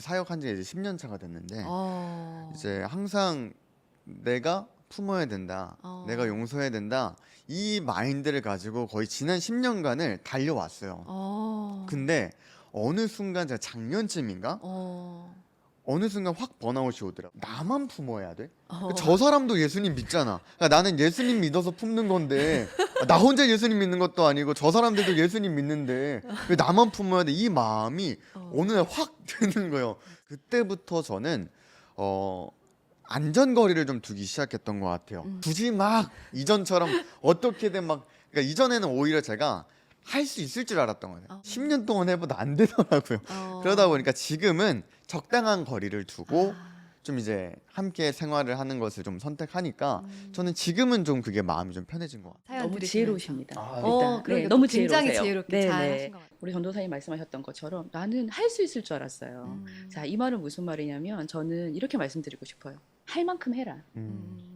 이제 사역한 지 이제 10년 차가 됐는데 어. 이제 항상 내가 품어야 된다. 어. 내가 용서해야 된다. 이 마인드를 가지고 거의 지난 10년간을 달려왔어요. 어. 근데 어느 순간 제가 작년쯤인가 어. 어느 순간 확 번아웃이 오더라. 나만 품어야 돼? 어. 저 사람도 예수님 믿잖아. 그러니까 나는 예수님 믿어서 품는 건데 나 혼자 예수님 믿는 것도 아니고 저 사람들도 예수님 믿는데 왜 나만 품어야 돼? 이 마음이 어. 날확 드는 거예요. 그때부터 저는 어 안전거리를 좀 두기 시작했던 것 같아요. 음. 굳이 막 이전처럼 어떻게든 막 그러니까 이전에는 오히려 제가 할 수 있을 줄 알았던 거예요. 어. 10년 동안 해보다 안 되더라고요. 어. 그러다 보니까 지금은 적당한 거리를 두고 아. 좀 이제 함께 생활을 하는 것을 좀 선택하니까 음. 저는 지금은 좀 그게 마음이 좀 편해진 것 같아요. 사연 너무 들으시면서. 지혜로우십니다. 아, 일단 어, 네, 그러니까 너무 굉장히 지혜로우세요. 지혜롭게 네, 잘 네. 하신 것 같아요. 우리 전도사님 말씀하셨던 것처럼 나는 할 수 있을 줄 알았어요. 음. 자, 이 말은 무슨 말이냐면 저는 이렇게 말씀드리고 싶어요. 할 만큼 해라. 음. 음.